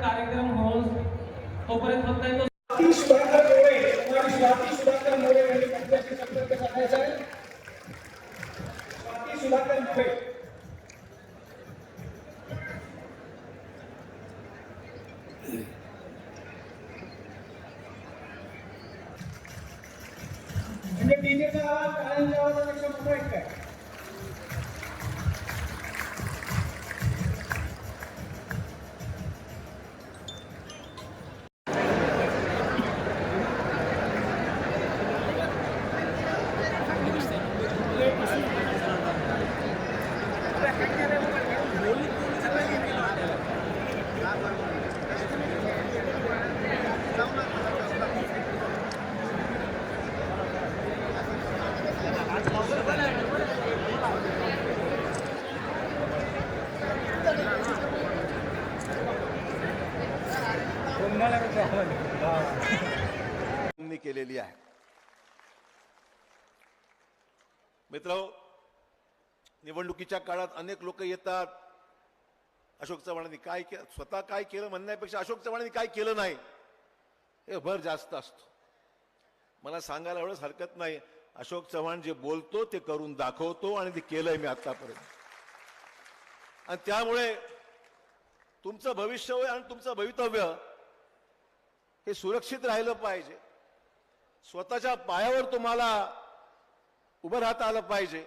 कार्यक्रम होऊन तोपर्यंत फक्त एक केलेली आहे. मित्र निवडणुकीच्या काळात अनेक लोक येतात. अशोक चव्हाणांनी काय केलं स्वतः काय केलं म्हणण्यापेक्षा अशोक चव्हाणांनी काय केलं नाही हे भर जास्त असतो. मला सांगायला एवढंच हरकत नाही. अशोक चव्हाण जे बोलतो ते करून दाखवतो आणि ते केलंय मी आतापर्यंत. आणि त्यामुळे तुमचं भविष्य होय आणि तुमचं भवितव्य हे सुरक्षित राहिलं पाहिजे. स्वतःच्या पायावर तुम्हाला उभं राहता आलं पाहिजे.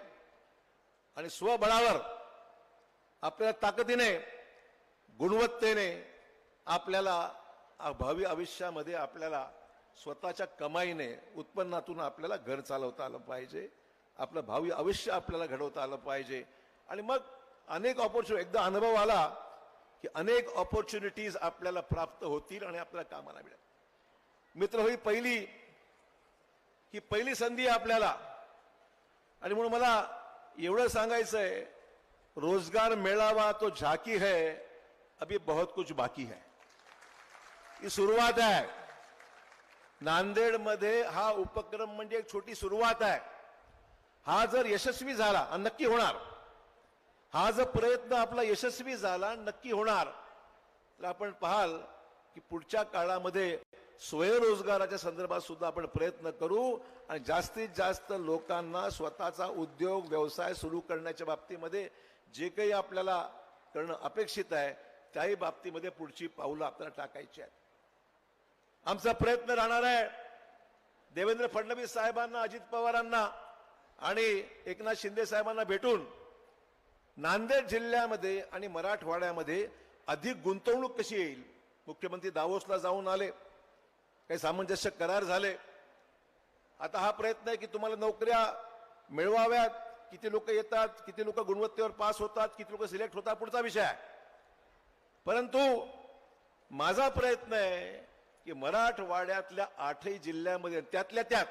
आणि स्वबळावर आपल्या ताकदीने गुणवत्तेने आपल्याला भावी आयुष्यामध्ये आपल्याला स्वतःच्या कमाईने उत्पन्नातून आपल्याला घर चालवता आलं पाहिजे. आपलं भावी आयुष्य आपल्याला घडवता आलं पाहिजे. आणि मग अनेक ऑपॉर्च्युनिटी एकदा अनुभव आला की अनेक ऑपॉर्च्युनिटीज आपल्याला प्राप्त होतील आणि आपल्याला कामाला मिळेल. मित्र ही पहिली ही पहिली संधी आहे आपल्याला. आणि म्हणून मला एवढं सांगायचंय रोजगार मेळावा तो झाकी है अभी बहुत कुछ बाकी है. ही सुरुवात आहे. नांदेडमध्ये हा उपक्रम म्हणजे एक छोटी सुरुवात आहे. हा जर यशस्वी झाला आणि नक्की होणार. हा जर प्रयत्न आपला यशस्वी झाला नक्की होणार. तर आपण पाहाल की पुढच्या काळामध्ये स्वयंरोजगाराच्या संदर्भात सुद्धा आपण प्रयत्न करू आणि जास्तीत जास्त लोकांना स्वतःचा उद्योग व्यवसाय सुरू करण्याच्या बाबतीमध्ये जे काही आपल्याला करणं अपेक्षित आहे त्याही बाबतीमध्ये पुढची पावलं आपल्याला टाकायची आहेत. आमचा प्रयत्न राहणार आहे. देवेंद्र फडणवीस साहेबांना अजित पवारांना आणि एकनाथ शिंदे साहेबांना भेटून नांदेड जिल्ह्यामध्ये आणि मराठवाड्यामध्ये अधिक गुंतवणूक कशी येईल? मुख्यमंत्री दावोसला जाऊन आले. काही सामंजस्य करार झाले. आता हा प्रयत्न आहे की तुम्हाला नोकऱ्या मिळवाव्यात. किती लोक येतात किती लोक गुणवत्तेवर पास होतात किती लोक सिलेक्ट होतात पुढचा विषय आहे. परंतु माझा प्रयत्न आहे की मराठवाड्यातल्या आठही जिल्ह्यामध्ये त्यातल्या त्यात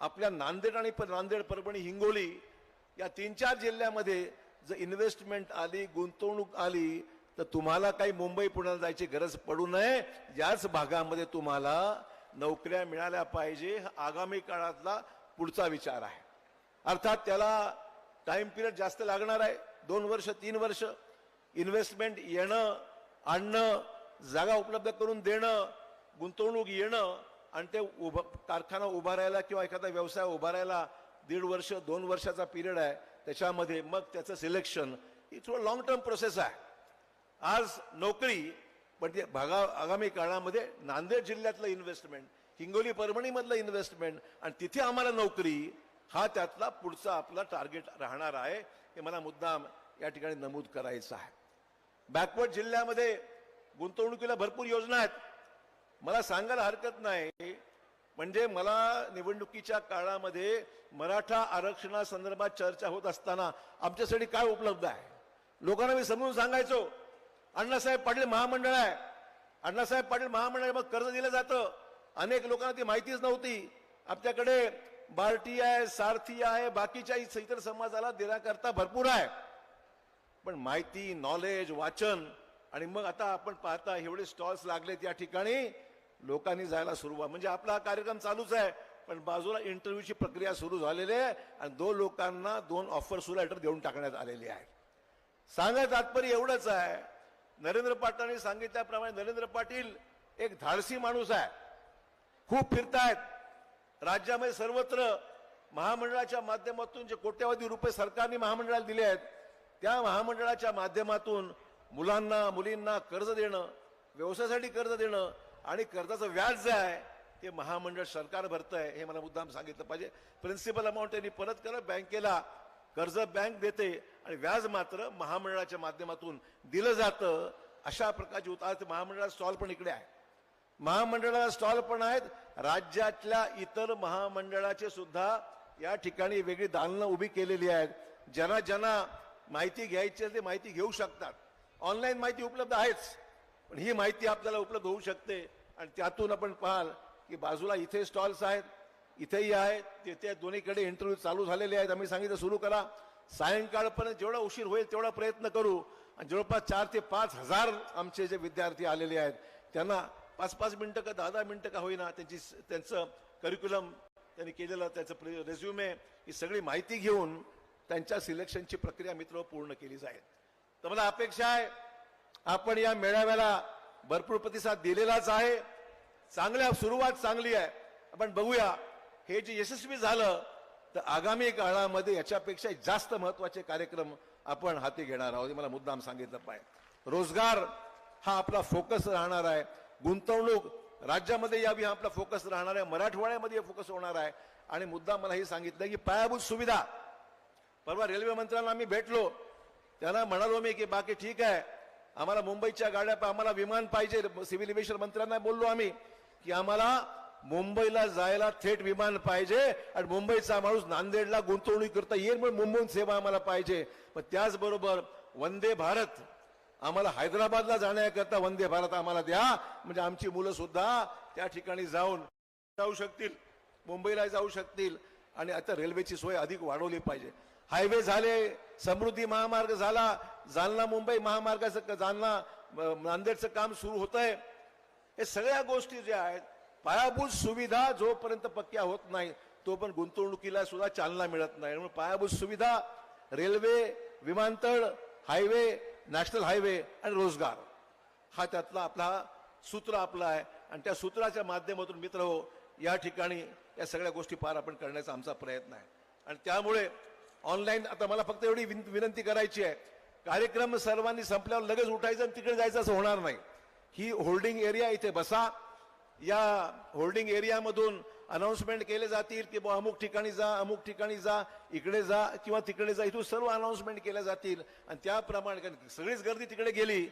आपल्या नांदेड आणि नांदेड परभणी हिंगोली या तीन चार जिल्ह्यामध्ये जर इन्व्हेस्टमेंट आली गुंतवणूक आली तर तुम्हाला काही मुंबई पुण्याला जायची गरज पडू नये. याच भागामध्ये तुम्हाला नोकऱ्या मिळाल्या पाहिजे. हा आगामी काळातला पुढचा विचार आहे. अर्थात त्याला टाइम पिरियड जास्त लागणार आहे. दोन वर्ष तीन वर्ष. इन्व्हेस्टमेंट येणं आणणं जागा उपलब्ध करून देणं गुंतवणूक येणं आणि ते उभं कारखाना उभारायला किंवा एखादा व्यवसाय उभारायला दीड वर्ष दोन वर्षाचा पिरियड आहे. त्याच्यामध्ये मग त्याचं सिलेक्शन ही थोडं लाँग टर्म प्रोसेस आहे. आज नोकरी पण ते भागा आगामी काळामध्ये नांदेड जिल्ह्यातलं इन्व्हेस्टमेंट हिंगोली परभणीमधलं इन्व्हेस्टमेंट आणि तिथे आम्हाला नोकरी हा त्यातला पुढचा आपला टार्गेट राहणार आहे हे मला मुद्दाम या ठिकाणी नमूद करायचं आहे. बॅकवर्ड जिल्ह्यामध्ये गुंतवणुकीला भरपूर योजना आहेत. मला सांगायला हरकत नाही म्हणजे मला निवडणुकीच्या काळामध्ये मराठा आरक्षणासंदर्भात चर्चा होत असताना आमच्यासाठी काय उपलब्ध आहे? लोकांना मी समजून सांगायचो अण्णासाहेब पाटील महामंडळ आहे. अण्णासाहेब पाटील महामंडळ मग कर्ज दिलं जातं. अनेक लोकांना ती माहितीच नव्हती. आपल्याकडे बार्टी आहे सारथी आहे बाकीच्या इतर समाजाला देण्याकरता भरपूर आहे. पण माहिती नॉलेज वाचन आणि मग आता आपण पाहता एवढे स्टॉल्स लागलेत या ठिकाणी. लोकांनी जायला सुरुवात म्हणजे आपला हा कार्यक्रम चालूच आहे. पण बाजूला इंटरव्ह्यूची प्रक्रिया सुरू झालेली आहे आणि दोन लोकांना दोन ऑफर सुद्धा लेटर देऊन टाकण्यात आलेली आहे. सांगायचं तात्पर्य एवढंच आहे नरेंद्र पाटलांनी सांगितल्याप्रमाणे नरेंद्र पाटील एक धाडसी माणूस आहे. खूप फिरतायत. राज्यामध्ये सर्वत्र महामंडळाच्या माध्यमातून जे कोट्यवधी रुपये सरकारने महामंडळाला दिले आहेत त्या महामंडळाच्या माध्यमातून मुलांना मुलींना कर्ज देणं व्यवसायासाठी कर्ज देणं आणि कर्जाचं व्याज जे आहे ते महामंडळ सरकार भरतंय आहे हे मला मुद्दाम सांगितलं पाहिजे. प्रिन्सिपल अमाऊंट त्यांनी परत करत बँकेला कर्ज बँक देते आणि व्याज मात्र महामंडळाच्या माध्यमातून दिलं जातं अशा प्रकारची उतार महामंडळात स्टॉल पण इकडे आहे. महामंडळाला स्टॉल पण आहेत. राज्यातल्या इतर महामंडळाचे सुद्धा या ठिकाणी वेगळी दालनं उभी केलेली आहेत. ज्यांना ज्यांना माहिती घ्यायची ते माहिती घेऊ शकतात. ऑनलाईन माहिती उपलब्ध आहेच. पण ही माहिती आपल्याला उपलब्ध होऊ शकते. आणि त्यातून आपण पाहाल की बाजूला इथे स्टॉल्स आहेत. इथेही आहेत तेथे दोन्हीकडे इंटरव्ह्यू चालू झालेले आहेत. आम्ही सांगितलं सुरू करा. सायंकाळपर्यंत जेवढा उशीर होईल तेवढा प्रयत्न करू. आणि जवळपास चार ते पाच हजार आमचे जे विद्यार्थी आलेले आहेत त्यांना पाच पाच मिनटं का दहा दहा मिनटं का होईना त्यांची त्यांचं करिक्युलम त्यांनी केलेलं त्याचं रेझ्युमे ही सगळी माहिती घेऊन त्यांच्या सिलेक्शनची प्रक्रिया मित्र पूर्ण केली जाईल. तर मला अपेक्षा आहे आपण या मेळाव्याला भरपूर प्रतिसाद दिलेलाच आहे. चांगल्या सुरुवात चांगली आहे. आपण बघूया. हे जे यशस्वी झालं तर आगामी काळामध्ये याच्यापेक्षा जास्त महत्त्वाचे कार्यक्रम आपण हाती घेणार आहोत. हे मला मुद्दाम सांगितलं पाहिजे. रोजगार हा आपला फोकस राहणार आहे. गुंतवणूक राज्यामध्ये यावी हा आपला फोकस राहणार आहे. मराठवाड्यामध्ये फोकस होणार आहे. आणि मुद्दा मला हे सांगितलं की पायाभूत सुविधा. परवा रेल्वे मंत्र्यांना आम्ही भेटलो. त्यांना म्हणालो मी की बाकी ठीक आहे. आम्हाला मुंबईच्या गाड्या आम्हाला विमान पाहिजे. सिव्हिल एव्हिएशन मंत्र्यांना बोललो आम्ही की आम्हाला मुंबईला जायला थेट विमान पाहिजे आणि मुंबईचा माणूस नांदेडला गुंतवणूक करता येईल म्हणून मुंबईहून सेवा आम्हाला पाहिजे. पण त्याचबरोबर वंदे भारत. आम्हाला हैदराबादला जाण्याकरता वंदे भारत आम्हाला द्या. म्हणजे आमची मुलं सुद्धा त्या ठिकाणी जाऊन जाऊ शकतील मुंबईला जाऊ शकतील. आणि आता रेल्वेची सोय अधिक वाढवली पाहिजे. हायवे झाले समृद्धी महामार्ग झाला जालना मुंबई महामार्गाचं जालना नांदेडचं काम सुरू होत आहे हे सगळ्या गोष्टी ज्या आहेत पायाभूत सुविधा जोपर्यंत पक्क्या होत नाही तो पण गुंतवणुकीला सुद्धा चालना मिळत नाही. म्हणून पायाभूत सुविधा रेल्वे विमानतळ हायवे नॅशनल हायवे आणि रोजगार. हा त्यातला आपला सूत्र आपला आहे. आणि त्या सूत्राच्या माध्यमातून मित्र हो या ठिकाणी या सगळ्या गोष्टी पार आपण करण्याचा आमचा प्रयत्न आहे. आणि त्यामुळे ऑनलाईन आता मला फक्त एवढी विन- विनंती करायची आहे. कार्यक्रम सर्वांनी संपल्यावर लगेच उठायचं आणि तिकडे जायचं असं होणार नाही. ही होल्डिंग एरिया इथे बसा. या होल्डिंग एरियामधून अनाऊन्समेंट केले जातील की बुवा अमुक ठिकाणी जा अमुक ठिकाणी जा इकडे जा किंवा तिकडे जा इथून सर्व अनाऊन्समेंट केल्या जातील. आणि त्याप्रमाणे सगळीच गर्दी तिकडे गेली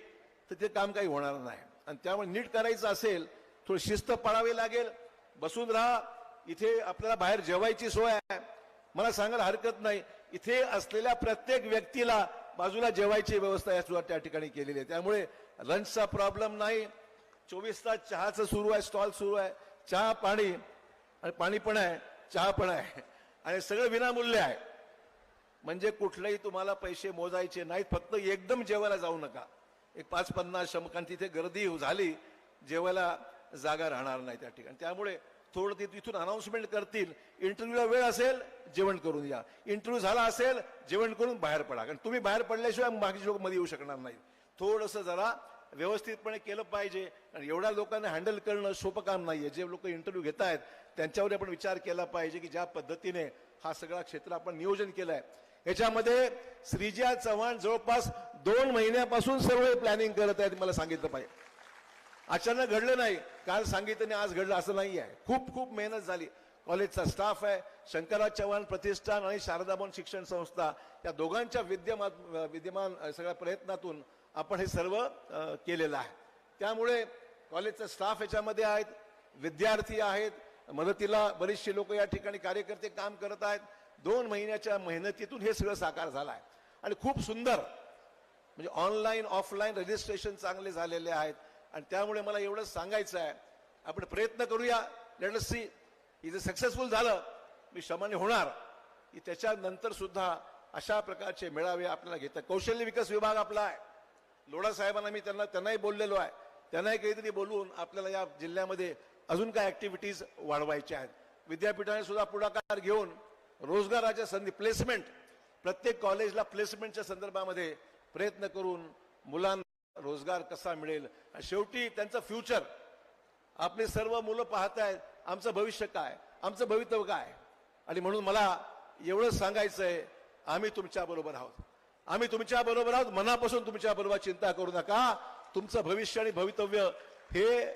तर ते काम काही होणार नाही. आणि त्यामुळे नीट करायचं असेल थोडी शिस्त पाळावी लागेल. बसून राहा. इथे आपल्याला बाहेर जेवायची सोय आहे. मला सांगायला हरकत नाही. इथे असलेल्या प्रत्येक व्यक्तीला बाजूला जेवायची व्यवस्था या सुद्धा त्या ठिकाणी केलेली आहे. त्यामुळे लंचचा प्रॉब्लेम नाही. चोवीस तास चहाचं सुरू आहे स्टॉल सुरू आहे. चहा पाणी. आणि पाणी पण आहे चहा पण आहे. आणि सगळं विनामूल्य आहे. म्हणजे कुठलेही तुम्हाला पैसे मोजायचे नाहीत फक्त एकदम जेवायला जाऊ नका. एक पाच पन्नास शंभर तिथे गर्दी झाली जेवायला जागा राहणार नाही त्या ठिकाणी. त्यामुळे थोडं ते तिथून अनाऊन्समेंट करतील. इंटरव्ह्यूला वेळ असेल जेवण करून या. इंटरव्ह्यू झाला असेल जेवण करून बाहेर पडा. कारण तुम्ही बाहेर पडल्याशिवाय बाकीचे लोक मध्ये येऊ शकणार नाही थोडंसं जरा व्यवस्थितपणे केलं पाहिजे आणि एवढ्या लोकांना हँडल करणं सोपं काम नाहीये. जे लोक इंटरव्ह्यू घेत आहेत त्यांच्यावर आपण विचार केला पाहिजे की ज्या पद्धतीने हा सगळा क्षेत्र आपण नियोजन केलंय. याच्यामध्ये श्रीजिया चव्हाण जवळपास दोन महिन्यापासून सर्व प्लॅनिंग करत आहेत मला सांगितलं पाहिजे. अचानक घडलं नाही. काल सांगितलं आज घडलं असं नाही आहे खूप खूप मेहनत झाली. कॉलेजचा स्टाफ आहे. शंकरराज चव्हाण प्रतिष्ठान आणि शारदाभवन शिक्षण संस्था या दोघांच्या विद्यमान विद्यमान सगळ्या प्रयत्नातून आपण हे सर्व केलेलं आहे. त्यामुळे कॉलेजचा स्टाफ याच्यामध्ये आहेत विद्यार्थी आहेत मदतीला बरेचसे लोक या ठिकाणी कार्यकर्ते काम करत आहेत. दोन महिन्याच्या मेहनतीतून हे सगळं साकार झालं आहे. आणि खूप सुंदर म्हणजे ऑनलाईन ऑफलाईन रजिस्ट्रेशन चांगले झालेले आहेत. आणि त्यामुळे मला एवढंच सांगायचं आहे. आपण प्रयत्न करूया. लेट सी ही जर सक्सेसफुल झालं मी शमान्य होणार. की त्याच्यानंतर सुद्धा अशा प्रकारचे मेळावे आपल्याला घेतात कौशल्य विकास विभाग आपला आहे. लोढा साहेबांना मी त्यांना त्यांनाही बोललेलो आहे. त्यांनाही काहीतरी बोलून आपल्याला या जिल्ह्यामध्ये अजून काय ऍक्टिव्हिटीज वाढवायच्या आहेत. विद्यापीठाने सुद्धा पुढाकार घेऊन रोजगाराच्या संधी प्लेसमेंट प्रत्येक कॉलेजला प्लेसमेंटच्या संदर्भामध्ये प्रयत्न करून मुलांना रोजगार कसा मिळेल? शेवटी त्यांचं फ्युचर आपले सर्व मुलं पाहत आहेत आमचं भविष्य काय? आमचं भवितव्य काय? आणि म्हणून मला एवढंच सांगायचं आहे आम्ही तुमच्याबरोबर आहोत. आम्ही तुमच्या बरोबर आहोत. मनापासून तुमच्या बरोबर चिंता करू नका. तुमचं भविष्य आणि भवितव्य हे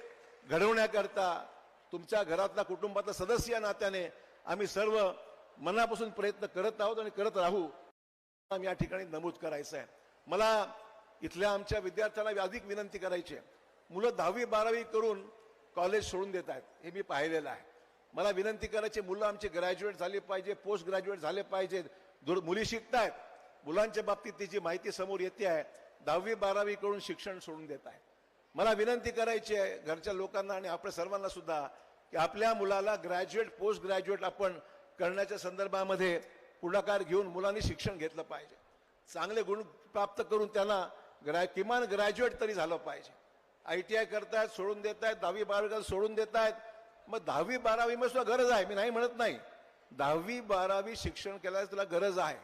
घडवण्याकरता तुमच्या घरातला कुटुंबातला सदस्य या नात्याने आम्ही सर्व मनापासून प्रयत्न करत आहोत आणि करत राहू. आम्ही या ठिकाणी नमूद करायचं आहे. मला इथल्या आमच्या विद्यार्थ्यांना अधिक विनंती करायची आहे. मुलं दहावी बारावी करून कॉलेज सोडून देत आहेत. हे मी पाहिलेलं आहे. मला विनंती करायची मुलं आमचे ग्रॅज्युएट झाले पाहिजे पोस्ट ग्रॅज्युएट झाले पाहिजेत. दुर- मुली शिकतायत. मुलांच्या बाबतीत ती जी माहिती समोर येते आहे दहावी बारावी करून शिक्षण सोडून देत आहे. मला विनंती करायची आहे घरच्या लोकांना आणि आपल्या सर्वांना सुद्धा की आपल्या मुलाला ग्रॅज्युएट पोस्ट ग्रॅज्युएट आपण करण्याच्या संदर्भामध्ये पुढाकार घेऊन मुलांनी शिक्षण घेतलं पाहिजे. चांगले गुण प्राप्त करून त्यांना ग्रॅ किमान ग्रॅज्युएट तरी झालं पाहिजे. आय टी आय करतायत सोडून देत आहेत दहावी बारावी सोडून देत आहेत मग दहावी बारावीमध्ये सुद्धा गरज आहे मी नाही म्हणत नाही. दहावी बारावी शिक्षण केल्यास तुला गरज आहे.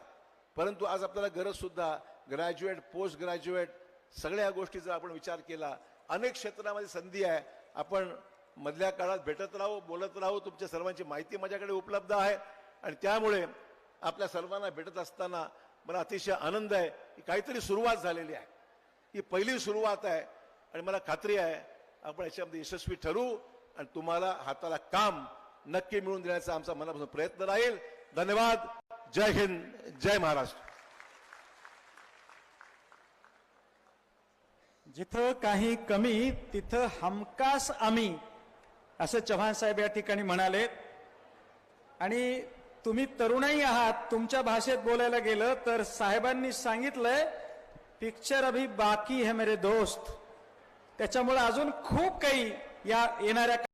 परंतु आज आपल्याला गरजसुद्धा ग्रॅज्युएट पोस्ट ग्रॅज्युएट सगळ्या गोष्टीचा आपण विचार केला अनेक क्षेत्रामध्ये संधी आहे. आपण मधल्या काळात भेटत राहू बोलत राहू तुमच्या सर्वांची माहिती माझ्याकडे उपलब्ध आहे. आणि त्यामुळे आपल्या सर्वांना भेटत असताना मला अतिशय आनंद आहे की काहीतरी सुरुवात झालेली आहे. ही पहिली सुरुवात आहे. आणि मला खात्री आहे आपण याच्यामध्ये यशस्वी ठरू आणि तुम्हाला हाताला काम नक्की मिळवून देण्याचा आमचा मनापासून प्रयत्न राहील. धन्यवाद. जय हिंद जय महाराष्ट्र. जिथं काही कमी तिथं हमकास आम्ही असं चव्हाण साहेब या ठिकाणी म्हणाले. आणि तुम्ही तरुणही आहात तुमच्या भाषेत बोलायला गेलं तर साहेबांनी सांगितलंय पिक्चर अभी बाकी है मेरे दोस्त. त्याच्यामुळे अजून खूप काही या येणाऱ्या